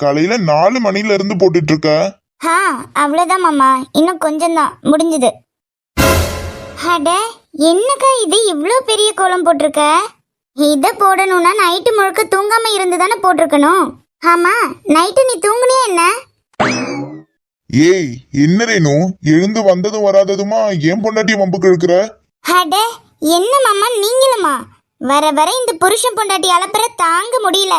காலையில நாலு மணில இருந்து போட்டுட்டு இருக்க ஆ அவ்வளோதான் மாமா. இன்னும் கொஞ்சம் தான் முடிஞ்சது. அட என்னக்கா இது? இவ்வளோ பெரிய கோலம் போட்டிருக்க? இதை போடணும்னா நைட்டு முழுக்க தூங்காம இருந்து தானே போட்டிருக்கணும். ஆமா நைட்டு நீ தூங்குனியா என்ன? ஏய் என்ன ரேணு? எழுந்து வந்ததும் வராததுமா? ஏன் பொண்டாட்டி வம்புக்கு இழுக்கிற அட என்ன மாமா? நீங்களுமா? வர வர இந்த புருஷன் பொண்டாட்டி அலப்பற தாங்க முடியல.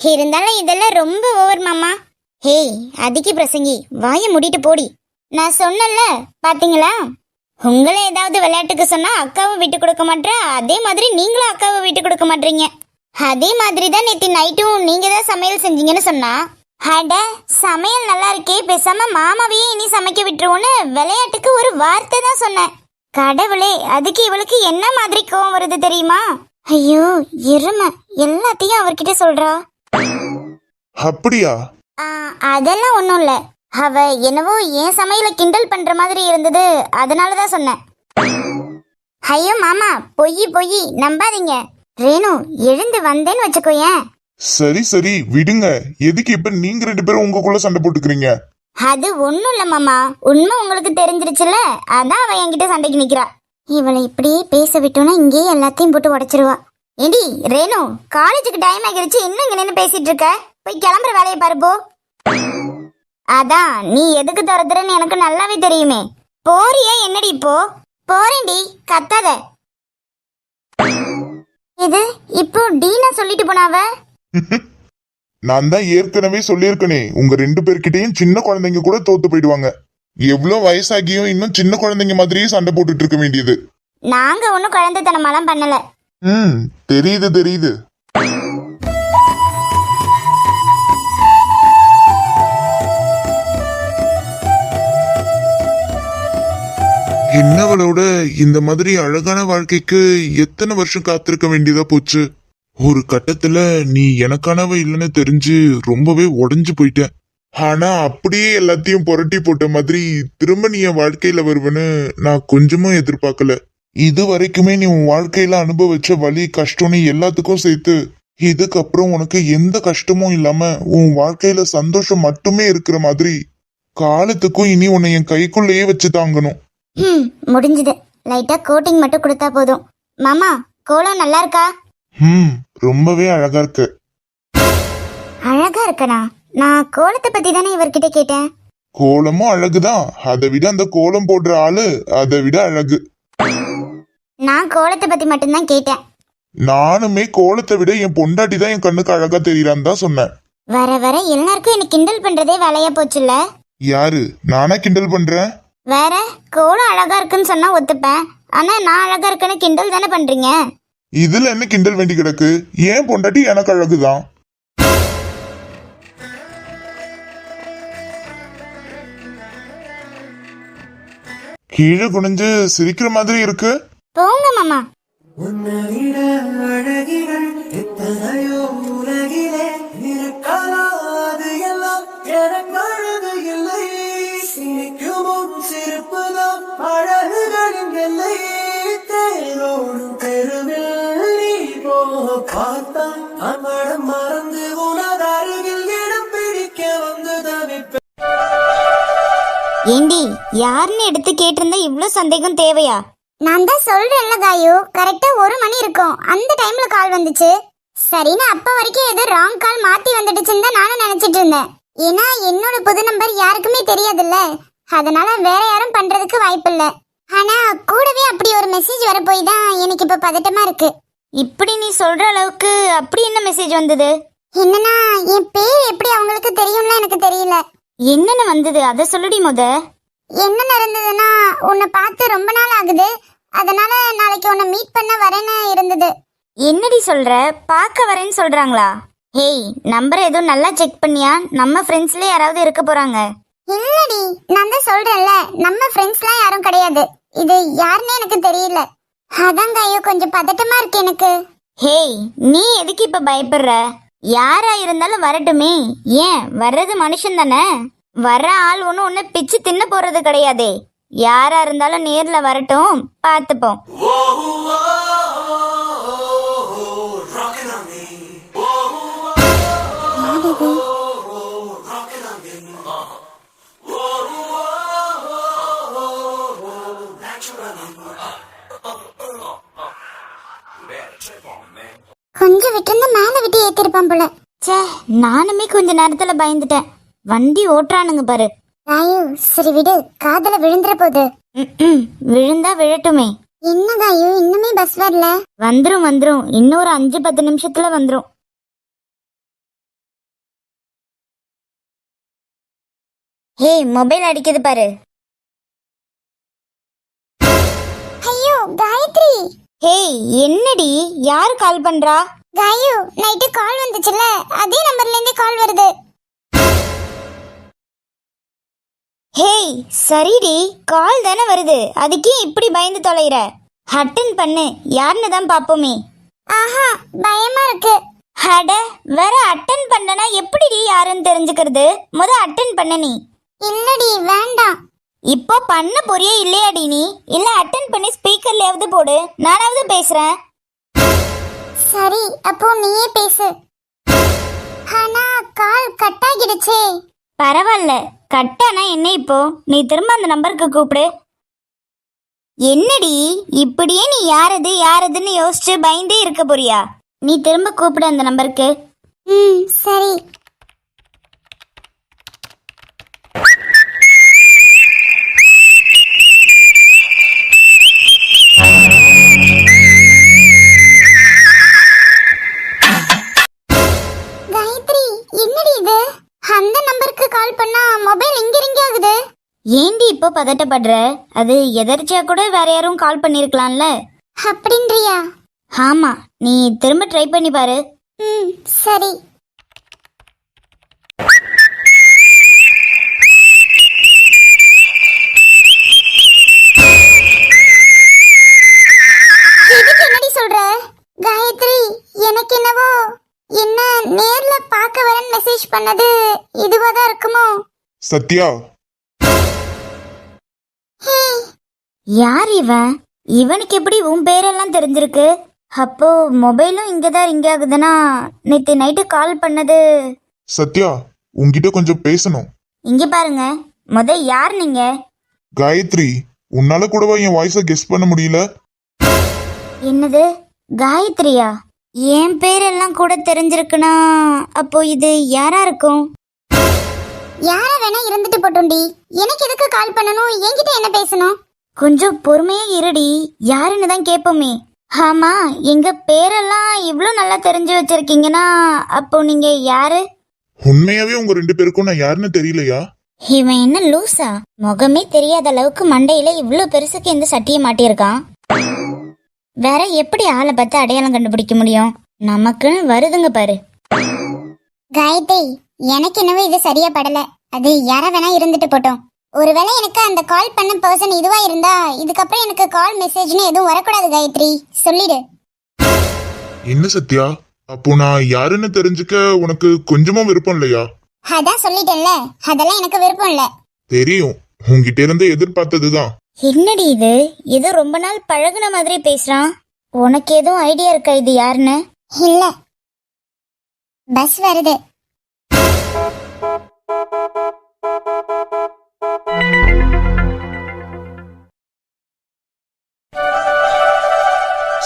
இருந்தாலும் இதெல்லாம் ரொம்ப ஓவர் மாமா. ஹேய் அதிகி பிரசங்கி வாயை முடிட்டு போடி. நான் சொன்னல பாத்தீங்களா? உங்களை ஏதாவது விளையாட்டுக்கு சொன்னா அக்காவும் விட்டு கொடுக்க மாட்டா அதே மாதிரி நீங்களும் அக்காவை விட்டு கொடுக்க மாட்டீங்க அதே மாதிரி தான் நேற்று நைட்டும் நீங்க தான் சமையல் செஞ்சீங்கன்னு சொன்னா அட சமையல் நல்லா இருக்கே பேசாம மாமாவையே இனி சமைக்க விட்டுருவோன்னு விளையாட்டுக்கு ஒரு வார்த்தை தான் சொன்னேன். கடவுளே அதுக்கு இவளுக்கு என்ன மாதிரி கோவம் வருது தெரியுமா? ஐயோ எருமை எல்லாத்தையும் அவர்கிட்ட சொல்றா. அப்படியா? அதெல்லாம் ஒன்றும் இல்லை. அவ என்னவோ என் சமையல கிண்டல் பண்ற மாதிரி இருந்தது. அதனால தான் சொன்னேன். ஐயோ மாமா பொய் பொய். நம்பாதீங்க. ரேணு எழுந்து வந்தேன்னு வச்சுக்கோயேன் சரி சரி. விடுங்க. எதுக்கு இப்ப நீங்க ரெண்டு பேரும் உங்களுக்குள்ள சண்டை போட்டுக்கிறீங்க? அது ஒண்ணும் இல்ல மாமா. உண்மை உங்களுக்கு தெரிஞ்சிருச்சுல அதான் அவ என்கிட்ட சண்டைக்கு நிக்கிறா. இவளை இப்படியே பேச விட்டோன்னா இங்கேயே எல்லாத்தையும் போட்டு உடைச்சிருவா. ஏண்டி ரேணு காலேஜுக்கு டைம் ஆகிருச்சு. இன்னும் இங்க நின்று பேசிட்டு இருக்க? போய் கிளம்புற வேலையை பாரு போ. அதான் நீ எதுக்கு துரத்துறன்னு எனக்கு நல்லாவே தெரியுமே. போறியா என்னடி இப்போ? போறேன்டி கத்தாத. இது இப்போ டீனா சொல்லிட்டு போனாவ? நான் தான் ஏற்கனவே சொல்லியிருக்கனே உங்க ரெண்டு பேர்கிட்டயும் சின்ன குழந்தைங்க கூட தோத்து போயிடுவாங்க. எவ்வளவு வயசாகியும் இன்னும் சின்ன குழந்தைங்க மாதிரியே சண்டை போட்டுட்டு இருக்க வேண்டியது. நாங்க ஒன்றும் குழந்தைத்தனமாலாம் பண்ணல. ம் தெரியுது தெரியுது. என்னவளோட இந்த மாதிரி அழகான வாழ்க்கைக்கு எத்தனை வருஷம் காத்திருக்க வேண்டியதா போச்சு? ஒரு கட்டத்துல நீ எனக்கானவ இல்லைன்னு தெரிஞ்சு ரொம்பவே உடஞ்சு போயிட்டேன். ஆனா அப்படியே எல்லாத்தையும் புரட்டி போட்ட மாதிரி திரும்ப நீ என் வாழ்க்கையில வருவேன்னு நான் கொஞ்சமும் எதிர்பார்க்கல. இது வரைக்குமே நீ உன் வாழ்க்கையில அனுபவிச்ச வலி கஷ்டம்னு எல்லாத்துக்கும் சேர்த்து இதுக்கப்புறம் உனக்கு எந்த கஷ்டமும் இல்லாம உன் வாழ்க்கையில சந்தோஷம் மட்டுமே இருக்கிற மாதிரி காலத்துக்கும் இனி உன்னை என் கைக்குள்ளேயே வச்சு தாங்கணும். ம் முடிஞ்சுது. லைட்டா கோட்டிங் மட்டும் கொடுத்தா போதும். மாமா கோலம் நல்லா இருக்கா? ம் ரொம்பவே அழகா இருக்கு. அழகா இருக்கனா? நான் கோலத்தை பத்தி தானே இவர்கிட்ட கேட்டேன். கோலமும் அழகுதான் அதை விட அந்த கோலம் போடுற ஆளு அதை விட அழகு. நான் கோலத்தை பத்தி மட்டும்தான் கேட்டேன். நானுமே கோலத்தை விட என் பொண்டாட்டி தான் என் கண்ணுக்கு அழகா தெரியறான்னு தான் சொன்னேன். வர வர எல்லாருக்கும் என்ன கிண்டல் பண்றதே வேலையா போச்சுல்ல? யாரு? நானா கிண்டல் பண்றேன்? வேற? கோலம் அழகா இருக்குன்னு சொன்னா ஒத்துப்பேன். ஆனா நான் அழகா இருக்கேன்னு கிண்டல் தானே பண்றீங்க? இதுல என்ன கிண்டல் வேண்டி கிடக்கு? ஏன் பொண்டாட்டி எனக்கு அழகுதான் கீழே குனிஞ்சு சிரிக்கிற மாதிரி இருக்கு. போங்க மாமா. உன்னை விட அழகிகள் எத்தனையோ உலகிலே தேரோடும் தெருவில் நீ போக பார்த்தான் அம்மடம் மறந்து உனது அருகில் இடம் பிடிக்க வந்து தவிப்பேன் ஏண்டி யாருன்னு எடுத்து கேட்டிருந்தா இவ்ளோ சந்தேகம் தேவையா? நான் தான் சொல்றேன்ல காயு கரெக்டா ஒரு மணி இருக்கும். அந்த டைம்ல கால் வந்துச்சு. சரின்னு அப்ப வரைக்கும் ஏதோ ராங் கால் மாத்தி வந்துடுச்சுன்னு தான் நானும் நினைச்சிட்டு இருந்தேன். ஏன்னா என்னோட புது நம்பர் யாருக்குமே தெரியாதுல்ல. அதனால வேற யாரும் பண்றதுக்கு வாய்ப்பில்ல. ஆனா கூடவே அப்படி ஒரு மெசேஜ் வர போய் தான் எனக்கு இப்ப பதட்டமா இருக்கு. இப்படி நீ சொல்ற அளவுக்கு அப்படி என்ன மெசேஜ் வந்தது? என்னன்னா என் பேர் எப்படி அவங்களுக்கு தெரியும்ல எனக்கு தெரியல. என்னன்னு வந்தது? அத சொல்லுடி முத. என்ன நடந்ததுன்னா உன்னை பார்த்து ரொம்ப நாள் ஆகுது. அதனால நாளைக்கு உன்னை மீட் பண்ண வரேன்னு இருந்தது. என்னடி சொல்ற? பார்க்க வரேன்னு சொல்றாங்களா? ஹேய் நம்பர் எதுவும் நல்லா செக் பண்ணியா? நம்ம ஃப்ரெண்ட்ஸ்ல யாராவது இருக்க போறாங்க. இல்லடி நான் தான் சொல்றேன்ல நம்ம ஃப்ரெண்ட்ஸ்லாம் யாரும் கிடையாது. இது யாருன்னு எனக்கு தெரியல. அதான் ஐயோ கொஞ்சம் பதட்டமா இருக்கு எனக்கு. ஹேய் நீ எதுக்கு இப்ப பயப்படுற? யாரா இருந்தாலும் வரட்டுமே. ஏன் வர்றது மனுஷன் தானே? வர்ற ஆள் ஒன்றும் ஒன்று பிச்சு தின்ன போறது கிடையாதே. யாரா இருந்தாலும் நேர்ல வரட்டும் பார்த்துப்போம். கொஞ்சம் விட்டுருந்தா மேல விட்டு ஏத்திருப்பான் போல. ச்சே நானுமே கொஞ்ச நேரத்துல பயந்துட்டேன். வண்டி ஓட்டுறானுங்க பாரு. காயு சரி விடு. காதல விழுந்துற போகுது விழுந்தா விழட்டுமே. என்ன காயு இன்னுமே பஸ் வரல? வந்துரும் வந்துரும். இன்னொரு அஞ்சு பத்து நிமிஷத்துல வந்துரும். ஹே மொபைல் அடிக்குது பாரு. ஐயோ காயத்ரி! ஹேய் என்னடி? யார் கால் பண்றா? காயு நைட்டு கால் வந்துச்சுல அதே நம்பர்ல இருந்து கால் வருது. ஹேய் சரிடி. கால் தானே வருது. அதுக்கே இப்படி பயந்து தொலைற? அட்டன் பண்ணு. யாருன்னு தான் பாப்போமே. ஆஹா பயமா இருக்கு. அட வேற அட்டன் பண்ணனா எப்படிடி யாருன்னு தெரிஞ்சுக்கிறது? முத அட்டன் பண்ண நீ. இல்லடி வேண்டாம். இப்போ பண்ண போறியே இல்லையாடி நீ? இல்ல அட்டன் பண்ணி ஸ்பீக்கர்லயாவது போடு. நானாவது பேசுறேன். சரி அப்போ நீயே பேசு. ஆனா கால் கட் ஆகிடுச்சே பரவாயில்ல. கட்டானா என்ன இப்போ? நீ திரும்ப அந்த நம்பருக்கு கூப்பிடு. என்னடி? இப்படியே நீ யாரது யாரதுன்னு யோசிச்சு பயந்தே இருக்க போறியா? நீ திரும்ப கூப்பிடு அந்த நம்பருக்கு. ம் சரி. கால் பண்ணா மொபைல் இங்க ரிங் ஆகுது. ஏண்டி இப்போ பதட்டப்படுற? அது எதர்ச்சியா கூட வேற யாரும் கால் பண்ணிருக்கலாம்ல. அப்படின்றியா? ஆமா நீ திரும்ப ட்ரை பண்ணி பாரு. ம் சரி. எதுக்கு என்னடி சொல்ற? காயத்ரி எனக்கு என்னவோ என்ன நேர்ல பார்க்க வரேன் மெசேஜ் பண்ணது இதுவா தான் இருக்குமோ? சத்யா. யார் இவன் இவனுக்கு எப்படி உன் பேரெல்லாம் தெரிஞ்சிருக்கு? அப்போ மொபைலும் இங்க தான் ரிங் ஆகுதுன்னா நேத்து நைட்டு கால் பண்ணது சத்யா உன்கிட்ட கொஞ்சம் பேசணும். இங்க பாருங்க. முத யார் நீங்க? காயத்ரி உன்னால கூடவா என் வாய்ஸை கெஸ் பண்ண முடியல? என்னது? காயத்ரியா? என் பேரெல்லாம் கூட தெரிஞ்சிருக்குன்னா அப்போ இது யாரா இருக்கும்? யாரா வேணா இருந்துட்டு போட்டோண்டி. எனக்கு எதுக்கு கால் பண்ணணும்? என்கிட்ட என்ன பேசணும்? கொஞ்சம் பொறுமையா இருடி. யாருன்னு தான் கேட்போமே ஆமா எங்க பேரெல்லாம் இவ்ளோ நல்லா தெரிஞ்சு வச்சிருக்கீங்கன்னா அப்போ நீங்க யாரு? உண்மையாவே உங்க ரெண்டு பேருக்கும் நான் யாருன்னு தெரியலையா? இவன் என்ன லூசா? முகமே தெரியாத அளவுக்கு மண்டையில இவ்ளோ பெருசுக்கு இந்த சட்டியை மாட்டியிருக்கான். வேற எப்படி ஆளை பார்த்து அடையாளம் கண்டுபிடிக்க முடியும்? நமக்குன்னு வருதுங்க பாரு. காயத்ரி எனக்கு என்னவோ இது சரியா படல. அது யார வேணா இருந்துட்டு போட்டோம். ஒருவேளை எனக்கு அந்த கால் பண்ண பர்சன் இதுவா இருந்தா இதுக்கப்புறம் எனக்கு கால் மெசேஜ்னு எதுவும் வரக்கூடாது காயத்ரி. சொல்லிடு. என்ன சத்யா? அப்போ நான் யாருன்னு தெரிஞ்சுக்க உனக்கு கொஞ்சமும் விருப்பம் இல்லையா? அதான் சொல்லிட்டேன்ல. அதெல்லாம் எனக்கு விருப்பம் இல்ல. தெரியும். உன்கிட்ட இருந்து எதிர்பார்த்ததுதான். என்னடி இது? ஏதோ ரொம்ப நாள் பழகுன மாதிரி பேசுறான். உனக்கு எதுவும் ஐடியா இருக்கா இது யாருன்னு? இல்ல. பஸ் வருது.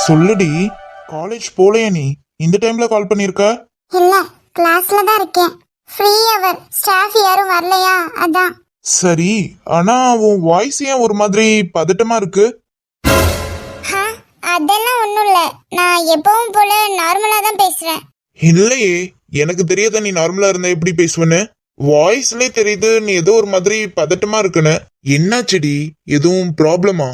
சொல்லுடி காலேஜ் போலையா நீ. இந்த டைம்ல கால் பண்ணிருக்க? இல்ல கிளாஸ்ல தான் இருக்கேன். ஃப்ரீ அவர் ஸ்டாஃப் யாரும் வரலையா? அதான். சரி ஆனா உன் வாய்ஸ் ஏன் ஒரு மாதிரி பதட்டமா இருக்கு? அதெல்லாம் ஒண்ணும் இல்ல. நான் எப்பவும் போல நார்மலா தான் பேசுறேன். இல்லையே எனக்கு தெரியாத நீ நார்மலா இருந்தா எப்படி பேசுவேன்னு? வாய்ஸ்லயே தெரியுது நீ ஏதோ ஒரு மாதிரி பதட்டமா இருக்குன்னு. என்னாச்சுடி? எதுவும் ப்ராப்ளமா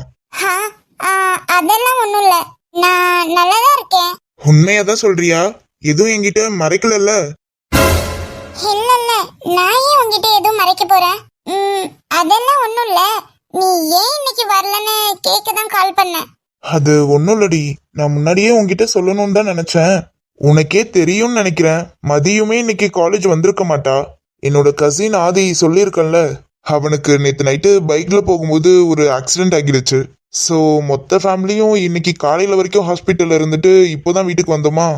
அதெல்லாம் ஒண்ணும் இல்ல. நான் நல்லா தான் இருக்கேன். உண்மையாதான் சொல்றியா? எதுவும் என்கிட்ட மறைக்கலல்ல இல்ல? இல்ல நான் ஏன் உங்ககிட்ட எதுவும் மறைக்க போறேன்? அதெல்லாம் ஒண்ணும் இல்ல. நீ ஏன் இன்னைக்கு வரலன்னு கேட்க தான் கால் பண்ணேன் அது ஒன்றும் இல்லடி. நான் முன்னாடியே உன்கிட்ட சொல்லணும்னு தான் நினைச்சேன். உனக்கே தெரியும்னு நினைக்கிறேன். மதியமே இன்னைக்கு காலேஜ் வந்திருக்க மாட்டா. என்னோட கசின் ஆதி சொல்லியிருக்கேன்ல அவனுக்கு நேற்று நைட்டு பைக்ல போகும்போது ஒரு ஆக்சிடென்ட் ஆகிடுச்சு. ஸோ மொத்த ஃபேமிலியும் இன்னைக்கு காலையில வரைக்கும் ஹாஸ்பிட்டல்ல இருந்துட்டு இப்போதான் வீட்டுக்கு வந்தோமா?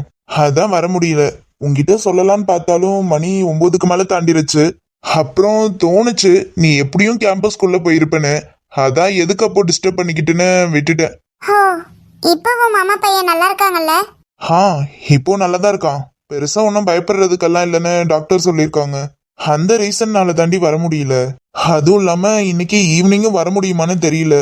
அதான் வர முடியல. உங்ககிட்ட சொல்லலாம்னு பார்த்தாலும் மணி ஒன்பதுக்கு மேலே தாண்டிருச்சு. அப்புறம் தோணுச்சு நீ எப்படியும் கேம்பஸ்குள்ள போயிருப்பேன்னு. அதான் எதுக்கு அப்போ டிஸ்டர்ப் பண்ணிக்கிட்டுன்னு விட்டுட்டேன். ஹோ இப்போ உன் மாமா பையன் நல்லா இருக்காங்கல்ல? ஆ இப்போ நல்லதா இருக்கான். பெருசா ஒன்றும் பயப்படுறதுக்கெல்லாம் இல்லைன்னு டாக்டர் சொல்லியிருக்காங்க. அந்த ரீசன்னால தாண்டி வர முடியல. அதுவும் இல்லாம இன்னைக்கு ஈவினிங்கும் வர முடியுமான்னு தெரியல.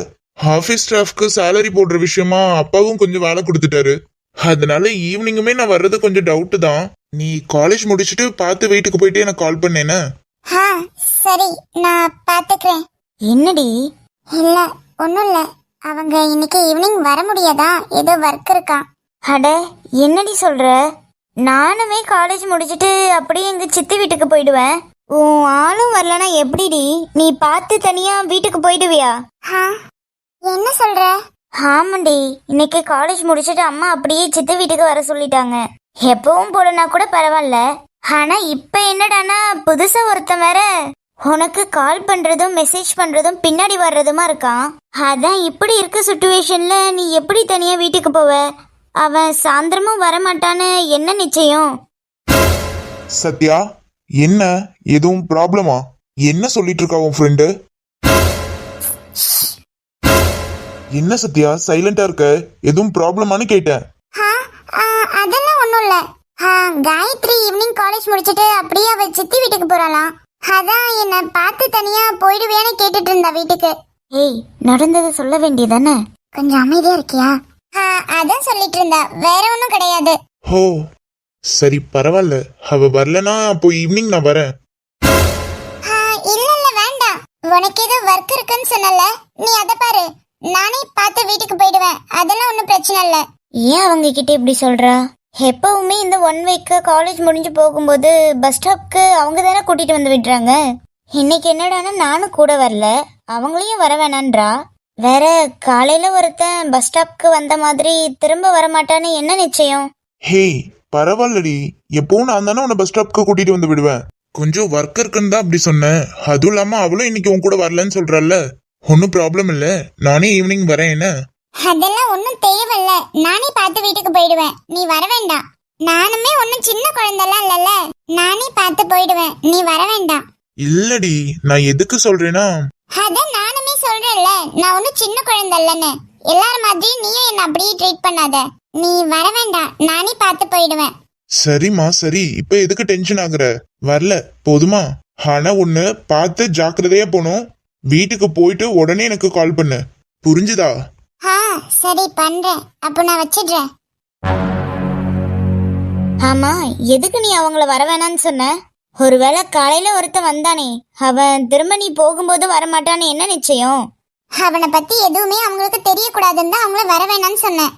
ஆஃபீஸ் ஸ்டாஃப்க்கு சேலரி போடுற விஷயமா அப்பாவும் கொஞ்சம் வேலை கொடுத்துட்டாரு. அதனால ஈவினிங்குமே நான் வர்றது கொஞ்சம் டவுட்டு தான். நீ காலேஜ் முடிச்சுட்டு பார்த்து வீட்டுக்கு போயிட்டு எனக்கு கால் பண்ணேன்னு. ஆ சரி நான் பாத்துக்கிறேன். என்னடி? இல்ல ஒண்ணும் இல்ல. அவங்க இன்னைக்கு ஈவினிங் வர முடியாதா? ஏதோ ஒர்க் இருக்கா. அட என்னடி சொல்ற? நானுமே காலேஜ் முடிச்சிட்டு அப்படியே எங்க சித்தி வீட்டுக்கு போயிடுவேன். உன் ஆளும் வரலனா எப்படிடி? நீ பார்த்து தனியா வீட்டுக்கு போயிடுவியா? என்ன சொல்ற? ஆமாண்டி இன்னைக்கு காலேஜ் முடிச்சிட்டு அம்மா அப்படியே சித்தி வீட்டுக்கு வர சொல்லிட்டாங்க. எப்பவும் போலனா கூட பரவாயில்ல. ஆனா இப்ப என்னடானா புதுசா ஒருத்தன் வேற உனக்கு கால் பண்றதும் மெசேஜ் பண்றதும் பின்னாடி வர்றதுமா இருக்கான்? அதான் இப்படி இருக்க சுச்சுவேஷன்ல நீ எப்படி தனியா வீட்டுக்கு போவ? அவன் சாயந்தரமும் வரமாட்டான்னு என்ன நிச்சயம்? சத்யா என்ன? எதுவும் ப்ராப்ளமா என்ன சொல்லிட்டு இருக்கா உன் ஃப்ரெண்டு என்ன சத்யா சைலண்டா இருக்க? எதுவும் ப்ராப்ளமான்னு கேட்டேன். அதெல்லாம் ஒண்ணும் இல்ல. காயத்ரி ஈவினிங் காலேஜ் முடிச்சிட்டு அப்படியே அவ சித்தி வீட்டுக்கு போறாளாம் அதான் என்ன பார்த்து தனியா போயிடுவேன்னு கேட்டுட்டு இருந்தா வீட்டுக்கு. ஏய் நடந்தது சொல்ல வேண்டியதானே? கொஞ்சம் அமைதியா இருக்கியா? அதான் சொல்லிட்டு இருந்தா. வேற ஒண்ணும் கிடையாது. ஹோ சரி பரவாயில்ல. அவ வரலனா அப்போ ஈவினிங் நான் வரேன். இல்ல இல்ல வேண்டாம். உனக்கு ஏதோ ஒர்க் இருக்குன்னு சொன்னல. நீ அத பாரு. நானே பார்த்து வீட்டுக்கு போயிடுவேன். அதெல்லாம் ஒன்றும் பிரச்சனை இல்ல. ஏன் அவங்க கிட்ட இப்படி சொல்றா? எப்பவுமே இந்த ஒன் வீக்கு காலேஜ் முடிஞ்சு போகும்போது பஸ் ஸ்டாப்க்கு அவங்க தானே கூட்டிட்டு வந்து விடுறாங்க? இன்னைக்கு என்னடானா நானும் கூட வரல. அவங்களையும் வர வேணான்றா? வேற காலையில ஒருத்தன் பஸ் ஸ்டாப்க்கு வந்த மாதிரி திரும்ப வர மாட்டான்னு என்ன நிச்சயம்? ஹே பரவாயில்லடி. எப்பவும் நான் தானே உன்னை பஸ் ஸ்டாப்க்கு கூட்டிட்டு வந்து விடுவேன். கொஞ்சம் ஒர்க் இருக்குன்னு தான் அப்படி சொன்னேன். அதுவும் இல்லாம அவளும் இன்னைக்கு உன் கூட வரலன்னு சொல்றல்ல. ஒன்றும் ப்ராப்ளம் இல்ல. நானே ஈவினிங் வரேன் என்ன? அதெல்லாம் ஒன்றும் தேவையில்ல. நானே பார்த்து வீட்டுக்கு போயிடுவேன். நீ வர வேண்டாம். நானுமே ஒன்றும் சின்ன குழந்தைலாம் இல்லைல்ல. நானே பார்த்து போயிடுவேன். நீ வர வேண்டாம். இல்லடி நான் எதுக்கு சொல்றேன்னா அதான் நானுமே சொல்றேன்ல. நான் ஒன்றும் சின்ன குழந்தை இல்லைன்னு. எல்லாரும் மாதிரி நீயும் என்ன அப்படியே ட்ரீட் பண்ணாத. நீ வர வேண்டாம். நானே பார்த்து போயிடுவேன். சரிம்மா சரி. இப்ப எதுக்கு டென்ஷன் ஆகுற? வரல. போதுமா? ஆனா ஒண்ணு பார்த்து ஜாக்கிரதையா போகணும் வீட்டுக்கு போயிட்டு உடனே எனக்கு கால் பண்ணு. புரிஞ்சுதா? ஆ சரி பண்றேன். அப்போ நான் வச்சிடுறேன். ஆமா எதுக்கு நீ அவங்கள வர வேணாம்னு சொன்ன? ஒருவேளை காலையில ஒருத்தன் வந்தானே அவன் திரும்ப நீ போகும்போது வரமாட்டான்னு என்ன நிச்சயம்? அவனை பத்தி எதுவுமே அவங்களுக்கு தெரியக்கூடாதுன்னு தான் அவங்கள வர வேணாம்னு சொன்னேன்.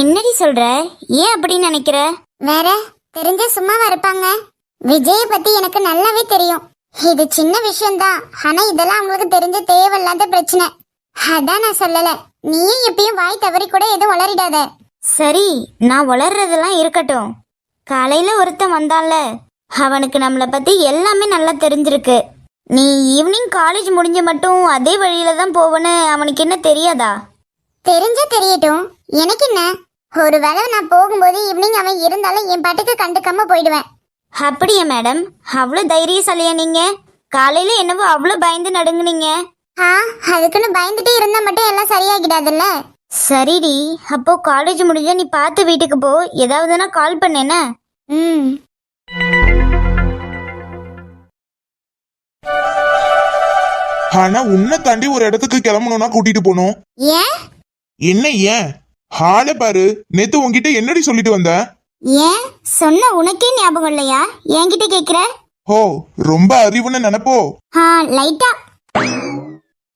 என்னடி சொல்ற? ஏன் அப்படின்னு நினைக்கிற? வேற தெரிஞ்ச சும்மாவா இருப்பாங்க. விஜய பத்தி எனக்கு நல்லாவே தெரியும். இது சின்ன விஷயம்தான். ஆனா இதெல்லாம் அவங்களுக்கு தெரிஞ்ச தேவையில்லாத பிரச்சனை. அதான் நான் சொல்லல. நீயும் எப்பயும் வாய் தவறி கூட எதுவும் வளரிடாத. சரி நான் வளர்றதெல்லாம் இருக்கட்டும். காலையில ஒருத்தன் வந்தான்ல. அவனுக்கு நம்மளை பத்தி எல்லாமே நல்லா தெரிஞ்சிருக்கு. நீ ஈவினிங் காலேஜ் முடிஞ்ச மட்டும் அதே வழியில தான் போவன்னு அவனுக்கு என்ன தெரியாதா? தெரிஞ்சா தெரியட்டும். எனக்கு என்ன? ஒருவேளை நான் போகும்போது ஈவினிங் அவன் இருந்தாலும் என் பாட்டுக்கு கண்டுக்காம போயிடுவேன். அப்படியா மேடம் அவ்வளோ தைரியசாலியா நீங்க? காலையில என்னவோ அவ்வளோ பயந்து நடுங்குனீங்க. ஆ அதுக்குன்னு பயந்துட்டே இருந்தா மட்டும் எல்லாம் சரியாகிடாதுல்ல? சரிடி. அப்போ காலேஜ் முடிஞ்சா நீ பார்த்து வீட்டுக்கு போ. ஏதாவதுனா கால் பண்ணேனா ம். ஆனா உன்னை தாண்டி ஒரு இடத்துக்கு கிளம்பணும்னா கூட்டிட்டு போகணும். ஏன்? என்ன ஏன்? ஹால பாரு. நேத்து உன்கிட்ட என்னடி சொல்லிட்டு வந்த? ஏன்? சொன்ன உனக்கே ஞாபகம் இல்லையா? என்கிட்ட கேக்குற? ஓ ரொம்ப அறிவுன்னு நினைப்போ? ஆ லைட்டா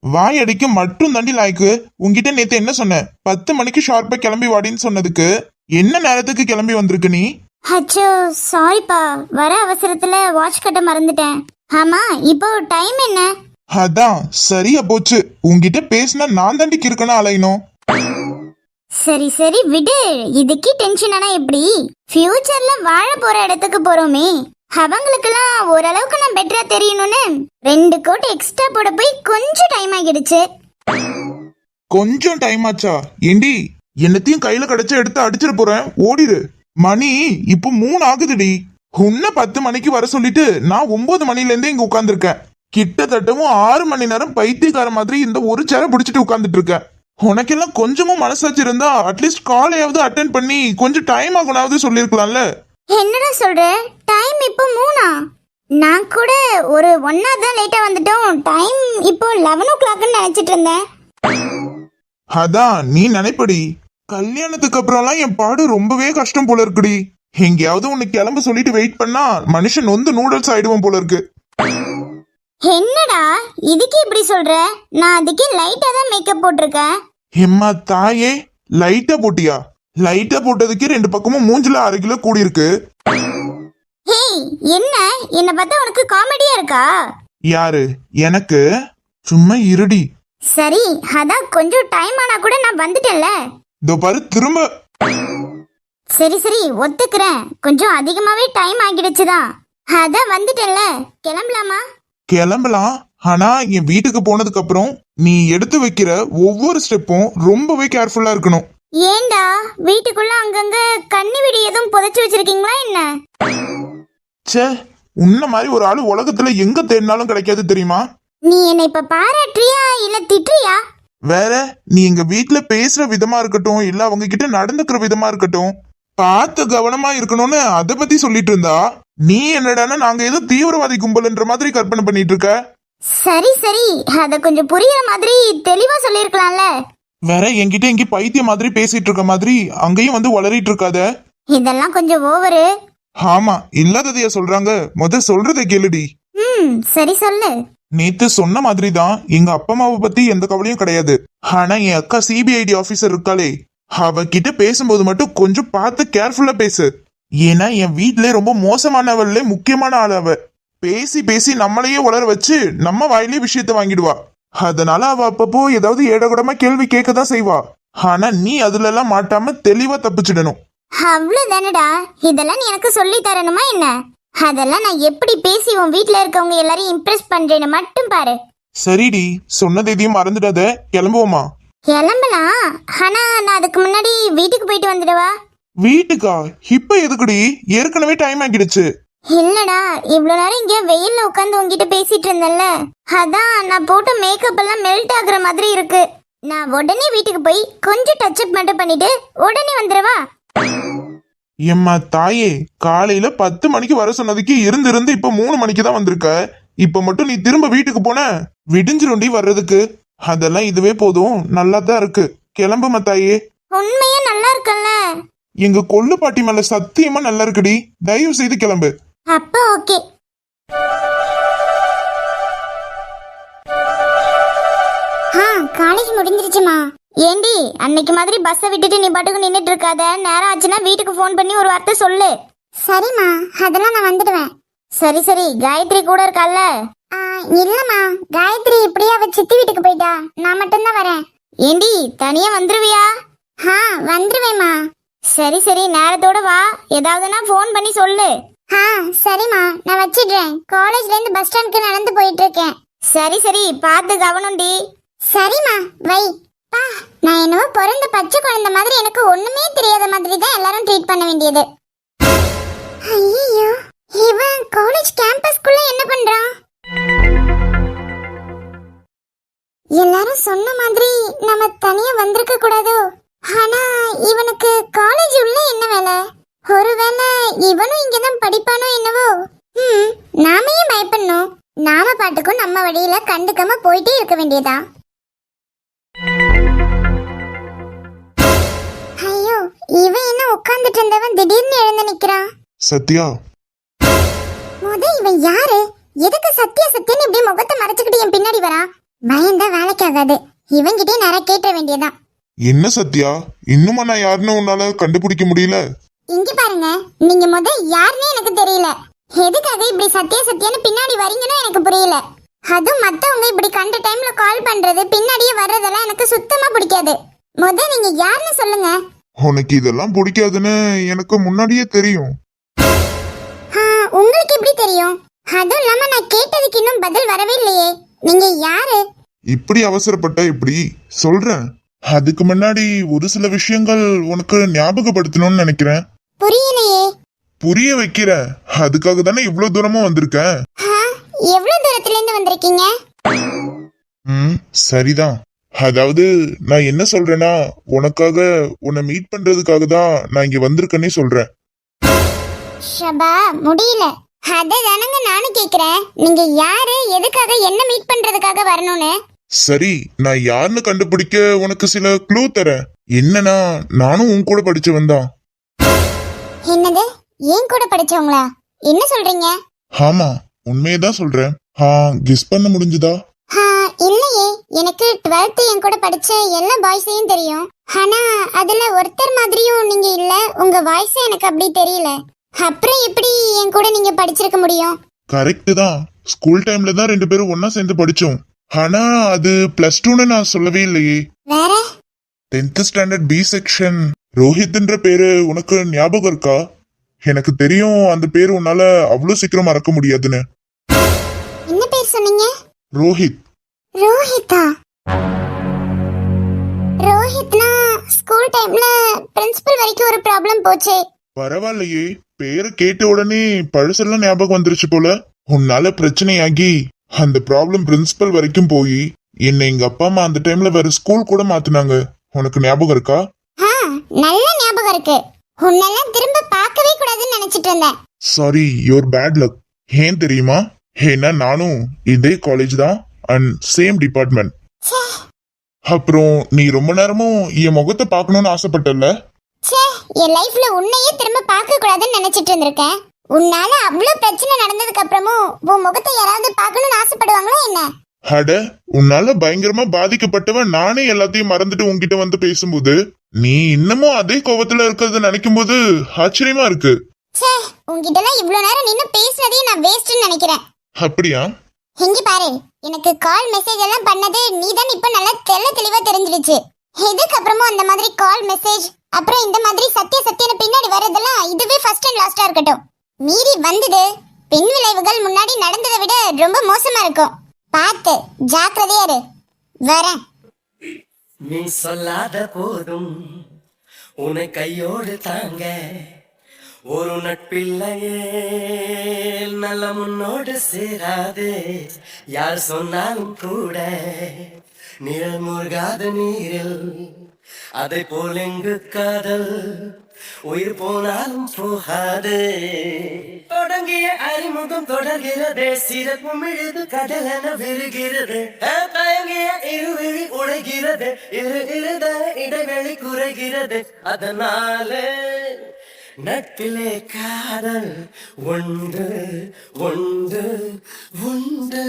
வாய் அடிக்க மட்டும் தாண்டி லாய்க்கு. உன்கிட்ட நேத்து என்ன சொன்னேன்? பத்து மணிக்கு ஷார்ப்பா கிளம்பி வாடின்னு சொன்னதுக்கு. என்ன நேரத்துக்கு கிளம்பி வந்திருக்க நீ? அச்சோ சாரிப்பா வர அவசரத்துல வாட்ச் கட்ட மறந்துட்டேன். ஆமா இப்போ டைம் என்ன? அதான் சரியா போச்சு. உன்கிட்ட பேசினா நான் தாண்டி கிறுக்கணும் அலையணும். சரி சரி விடு. இதுக்கே டென்ஷன் ஆனா எப்படி? ஃபியூச்சர்ல வாழ போற இடத்துக்கு போறோமே. அவங்களுக்கெல்லாம் ஓரளவுக்கு நான் பெட்டரா தெரியணும்னு ரெண்டு கோட் எக்ஸ்ட்ரா போட போய் கொஞ்சம் டைம் ஆகிடுச்சு. கொஞ்சம் டைம் ஆச்சா? ஏண்டி என்னத்தையும் கையில கிடைச்சா எடுத்து அடிச்சிட போறேன். ஓடிடு மணி இப்போ மூணு ஆகுதுடி. உன்ன பத்து மணிக்கு வர சொல்லிட்டு நான் ஒன்பது மணில இருந்தே இங்க உட்கார்ந்துருக்கேன். கிட்டத்தட்டவும் ஆறு மணி நேரம் பைத்தியக்கார மாதிரி இந்த ஒரு சேர பிடிச்சிட்டு உட்கார்ந்துட்டு இருக்கேன் உனக்கெல்லாம் கொஞ்சமும் மனசாச்சு இருந்தா அட்லீஸ்ட் காலையாவது அட்டன் பண்ணி கொஞ்சம் டைம் ஆகுனாவது சொல்லியிருக்கலாம்ல. என்னடா சொல்ற? டைம் இப்போ மூணா? நான் கூட ஒரு ஒன்னா தான் லேட்டா வந்துட்டோம். டைம் இப்போ லெவன் ஓ கிளாக்னு நினைச்சிட்டு இருந்தேன். அதான் நீ நினைப்படி? கல்யாணத்துக்கு அப்புறம்லாம் என் பாடு ரொம்பவே கஷ்டம் போல இருக்குடி. எங்கேயாவது உன்னை கிளம்ப சொல்லிட்டு வெயிட் பண்ணா மனுஷன் வந்து நூடுல்ஸ் ஆயிடுவோம் போல இருக்கு. என்னடா? இதுக்கு இப்படி சொல்ற? நான் அதுக்கு லைட்டா தான் மேக்கப் போட்டிருக்கேன். எம்மா தாயே லைட்டா போட்டியா? லைட்டா போட்டதுக்கு ரெண்டு பக்கமும் மூஞ்சில அரை கிலோ கூடி இருக்கு ஹேய் என்ன? என்ன பார்த்தா உனக்கு காமெடியா இருக்கா? யாரு? எனக்கு? சும்மா இருடி. சரி அதான் கொஞ்சம் டைம் ஆனா கூட நான் வந்துட்டேன்ல. இதோ பாரு திரும்ப. சரி சரி ஒத்துக்கிறேன். கொஞ்சம் அதிகமாவே டைம் ஆகிடுச்சுதான் அதான் வந்துட்டேன்ல. கிளம்பலாமா? கிளம்பலாம். ஆனா என் வீட்டுக்கு போனதுக்கு அப்புறம் நீ எடுத்து வைக்கிற ஒவ்வொரு ஸ்டெப்பும் ரொம்பவே கேர்ஃபுல்லா இருக்கணும். ஏண்டா? வீட்டுக்குள்ள அங்கங்க கண்ணி வெடி எதுவும் புதைச்சு வச்சிருக்கீங்களா என்ன? ச்சே உன்ன மாதிரி ஒரு ஆளு உலகத்துல எங்க தேடினாலும் கிடைக்காது தெரியுமா? நீ என்னை இப்ப பாராட்டுறியா இல்ல திட்டுறியா? வேற நீ எங்க வீட்ல பேசுற விதமா இருக்கட்டும் இல்ல அவங்க கிட்ட நடந்துக்கிற விதமா இருக்கட்டும் பார்த்து கவனமா இருக்கணும்னு அத பத்தி சொல்லிட்டு இருந்தா நீ என்னடான்னா நாங்க ஏதோ தீவிரவாதி கும்பல்ன்ற மாதிரி கற்பனை பண்ணிட்டு இருக்க. சரி சரி. அத கொஞ்சம் புரியுற மாதிரி தெளிவா சொல்லிருக்கலாம்ல. வேற என்கிட்ட எங்க பைத்திய மாதிரி பேசிட்டு இருக்க மாதிரி அங்கேயும் வந்து வளரிட்டு இருக்காத. இதெல்லாம் கொஞ்சம் ஓவரு. ஆமா இல்லாததைய சொல்றாங்க. முத சொல்றதை கேளுடி. ம் சரி சொல்லு. நேத்து சொன்ன மாதிரி தான் எங்க அப்பா அம்மாவை பத்தி எந்த கவலையும் கிடையாது. ஆனா என் அக்கா சிபிஐடி ஆபீசர் இருக்காளே. அவகிட்ட பேசும்போது மட்டும் கொஞ்சம் பார்த்து கேர்ஃபுல்லா பேசு. ஏன்னா என் வீட்ல ரொம்ப மோசமானவள்ல முக்கியமான ஆள் அவ. பேசி பேசி நம்மளையே உளர வச்சு நம்ம வாயிலே விஷயத்த வாங்கிடுவா. அதனால அவ அப்பப்போ ஏதாவது ஏடகுடமா கேள்வி கேட்க தான் செய்வா. ஆனா நீ அதுல எல்லாம் மாட்டாம தெளிவா தப்பிச்சிடணும். அவ்வளவுதானடா? இதெல்லாம் நீ எனக்கு சொல்லி தரணுமா என்ன? அதெல்லாம் நான் எப்படி பேசி உன் வீட்ல இருக்கவங்க எல்லாரையும் இம்ப்ரெஸ் பண்றேன்னு மட்டும் பாரு. சரிடி சொன்னது எதையும் மறந்துடாத. கிளம்புவோமா? கிளம்பலாம் ஆனா நான் அதுக்கு முன்னாடி வீட்டுக்கு போயிட்டு வந்துடவா? வீட்டுக்கா? இப்ப எதுக்குடி? ஏற்கனவே டைம் ஆகிடுச்சு. இல்லடா இவ்வளவு நேரம் இங்க வெயில்ல உட்காந்து உங்ககிட்ட பேசிட்டு இருந்தேன்ல? அதான் நான் போட்ட மேக்கப் எல்லாம் மெல்ட் ஆகுற மாதிரி இருக்கு. நான் உடனே வீட்டுக்கு போய் கொஞ்சம் டச்சப் மட்டும் பண்ணிட்டு உடனே வந்துடவா? எம்மா தாயே காலையில பத்து மணிக்கு வர சொன்னதுக்கு இருந்து இருந்து இப்ப மூணு மணிக்கு தான் வந்திருக்க. இப்ப மட்டும் நீ திரும்ப வீட்டுக்கு போன? விடிஞ்சிருண்டி வர்றதுக்கு. அதெல்லாம் இதுவே போதும். நல்லா தான் இருக்கு. கிளம்புமா தாயே. உண்மையா நல்லா இருக்குல்ல? எங்க கொள்ளு பாட்டி மேல சத்தியமா நல்லா இருக்குடி. தயவு செய்து கிளம்பு. அப்ப ஓகே. ஆ காலேஜ் முடிஞ்சிருச்சுமா. ஏண்டி அன்னைக்கு மாதிரி பஸ்ஸை விட்டுட்டு நீ பாட்டுக்கு நின்னுட்டு இருக்காத நேரம் ஆச்சுன்னா வீட்டுக்கு ஃபோன் பண்ணி ஒரு வார்த்தை சொல்லு. சரிம்மா அதெல்லாம் நான் வந்துடுவேன். சரி சரி காயத்ரி கூட இருக்கால்ல? இல்லம்மா காயத்ரி இப்படியே அவ சித்தி வீட்டுக்கு போயிட்டா. நான் மட்டும்தான் வரேன். ஏண்டி தனியா வந்துருவியா? ஆ வந்துருவேம்மா. சரி சரி நேரத்தோட வா. ஏதாவதுனா ஃபோன் பண்ணி சொல்லு. ஆ சரிம்மா. நான் வச்சிடுறேன். காலேஜ்ல இருந்து பஸ் ஸ்டாண்ட்க்கு நடந்து போயிட்டு இருக்கேன் சரி சரி. பார்த்து கவனம்டி சரிம்மா. வை. பா. நான் என்னவோ பிறந்த பச்சை குழந்தை மாதிரி எனக்கு ஒண்ணுமே தெரியாத மாதிரி தான் எல்லாரும் ட்ரீட் பண்ண வேண்டியது. ஐயோ இவன் காலேஜ் கேம்பஸ்க்குள்ள என்ன பண்றான்? எல்லாரும் சொன்ன மாதிரி நம்ம தனியா வந்திருக்க கூடாதோ? ஆனா இவனுக்கு காலேஜ் உள்ள என்ன வேலை? ஒருவேளை இவனும் இங்கதான் படிப்பானோ என்னவோ? ம் நாம ஏன் பயப்படணும்? நாம பாட்டுக்கும் நம்ம வழியில கண்டுக்காம போயிட்டே இருக்க வேண்டியதா? ஐயோ இவன் என்ன உட்கார்ந்துட்டு இருந்தவன் திடீர்னு எழுந்து நிக்கிறான்? சத்யா. முத இவன் யாரு? எதுக்கு சத்திய சத்தியன்னு இப்படி முகத்தை மறைச்சுக்கிட்டு என் பின்னாடி வரா? பயந்தா வேலைக்கு ஆகாது இவன்கிட்டயே நிறைய கேட்ட வேண்டியதான் என்ன சத்யா? இன்னுமா நான் யாருன்னு உன்னால கண்டுபிடிக்க முடியல? இங்க பாருங்க நீங்க முத யாருன்னே எனக்கு தெரியல. எதுக்காக இப்படி சத்திய சத்தியன்னு பின்னாடி வரீங்கன்னு எனக்கு புரியல. அதுவும் மத்தவங்க இப்படி கண்ட டைம்ல கால் பண்றது பின்னாடியே வர்றதெல்லாம் எனக்கு சுத்தமா பிடிக்காது. முத நீங்க யாருன்னு சொல்லுங்க. உனக்கு இதெல்லாம் பிடிக்காதுன்னு எனக்கு முன்னாடியே தெரியும். உங்களுக்கு எப்படி தெரியும்? அதுவும் இல்லாம நான் கேட்டதுக்கு இன்னும் பதில் வரவே இல்லையே. நீங்க யாரு? இப்படி அவசரப்பட்ட இப்படி? சொல்றேன். அதுக்கு முன்னாடி ஒரு சில விஷயங்கள் உனக்கு ஞாபகப்படுத்தணும்னு நினைக்கிறேன். புரியலையே. புரிய வைக்கிறேன் அதுக்காக தானே இவ்வளவு தூரமா வந்திருக்கேன் எவ்வளவு தூரத்துல இருந்து வந்திருக்கீங்க? ம் சரிதான். அதாவது நான் என்ன சொல்றேன்னா உனக்காக உன்னை மீட் பண்றதுக்காக தான் நான் இங்க வந்திருக்கேனே சொல்றேன். ஷபா முடியல. அததானங்க நானும் கேக்குறேன். நீங்க யாரு எதுக்காக என்ன மீட் பண்றதுக்காக வரணும்னு? சரி நான் யாருன்னு கண்டுபிடிக்க உனக்கு சில க்ளூ தரேன். என்னன்னா நானும் உன் கூட படிச்சவன் தான். என்னது? ஏன் கூட படிச்சவங்களா? என்ன சொல்றீங்க? ஆமா உண்மையதான் சொல்றேன். ஆ கெஸ் பண்ண முடிஞ்சுதா? ஆ, இல்லையே. எனக்கு 12th என் கூட படிச்ச எல்லா பாய்ஸையும் தெரியும். ஆனா அதுல ஒருத்தர் மாதிரியும் நீங்க இல்ல. உங்க வாய்ஸ் எனக்கு அப்படி தெரியல. அப்புறம் எப்படி என் கூட நீங்க படிச்சிருக்க முடியும்? கரெக்ட் தான். ஸ்கூல் டைம்ல தான் ரெண்டு பேரும் ஒண்ணா சேர்ந்து படிச்சோம். ஆனா அது பிளஸ் டூன்னு நான் சொல்லவே இல்லையே. வேற? டென்த் ஸ்டாண்டர்ட் பி செக்ஷன் ரோஹித்ன்ற பேரு உனக்கு ஞாபகம் இருக்கா? எனக்கு தெரியும் அந்த பேரு உன்னால அவ்வளவு சீக்கிரம் மறக்க முடியாதுன்னு. என்ன பேர் சொன்னீங்க? ரோஹித். ரோஹிதா ரோஹித்னா ஸ்கூல் டைம்ல பிரின்சிபல் வரைக்கும் ஒரு ப்ராப்ளம் போச்சே. பரவாயில்லையே பேரை கேட்ட உடனே பழசெல்லாம் ஞாபகம் வந்துருச்சு போல. உன்னால பிரச்சனையாகி அந்த ப்ராப்ளம் பிரின்சிபல் வரைக்கும் போய் என்னை எங்க அப்பா அம்மா அந்த டைம்ல வேற ஸ்கூல் கூட மாத்துனாங்க. உனக்கு ஞாபகம் இருக்கா? ஆ நல்ல ஞாபகம் இருக்கு. உன்னெல்லாம் திரும்ப பார்க்கவே கூடாதுன்னு நினைச்சிட்டு இருந்தேன். சாரி யுவர் பேட் லக் ஏன் தெரியுமா? ஏன்னா நானும் இதே காலேஜ் தான் அண்ட் சேம் டிபார்ட்மெண்ட் அப்புறம் நீ ரொம்ப நேரமும் என் முகத்தை பார்க்கணும்னு ஆசைப்பட்டல என் லைஃப்ல உன்னையே திரும்ப பார்க்க கூடாதுன்னு நினைச்சிட்டு இருந்திருக்கேன். உன்னால அவ்வளவு பிரச்சனை நடந்ததுக்கு அப்புறமும் உன் முகத்தை யாராவது பார்க்கணும்னு ஆசைப்படுவாங்களா என்ன? அட உன்னால பயங்கரமா பாதிக்கப்பட்டவன் நானே எல்லாத்தையும் மறந்துட்டு உன்கிட்ட வந்து பேசும்போது நீ இன்னமும் அதே கோவத்துல இருக்கிறத நினைக்கும் போது ஆச்சரியமா இருக்கு. ச்சே உன்கிட்டலாம் இவ்வளவு நேரம் நின்னு பேசுனதே நான் வேஸ்ட்னு நினைக்கிறேன். அப்படியா? இங்க பாரு எனக்கு கால் மெசேஜ் எல்லாம் பண்ணது நீதான் இப்ப நல்லா தெள்ள தெளிவா தெரிஞ்சிடுச்சு. இதுக்கு அப்புறமும் அந்த மாதிரி கால் மெசேஜ் அப்புறம் இந்த மாதிரி சத்திய சத்தியன பின்னாடி வரதெல்லாம் இதுவே ஃபர்ஸ்ட் அண்ட் லாஸ்டா இருக்கட்டும். மீறி வந்தது. பின் விளைவுகள் முன்னாடி நடந்ததை விட ரொம்ப மோசமா இருக்கும். பார்த்து ஜாக்கிரதையா இரு. வரேன். நீ சொல்லாத போதும். உன்னை கையோடு தாங்க. ஒரு நட்பில்லையே நல்ல முன்னோடு சேராது. யார் சொன்னாலும் கூட நிழல் முருகாத நீரில் அதை போல் எங்கு காதல் உயிர் போனாலும் போகாது. தொடங்கிய அறிமுகம் தொடர்கிறதே சிறப்பும் கடல் என விருகிறது. தயங்கிய இருவிழி உழைகிறது இரு இருத இடைவெளி குறைகிறது. அதனாலே நட்பிலே காதல் ஒன்று ஒன்று உண்டு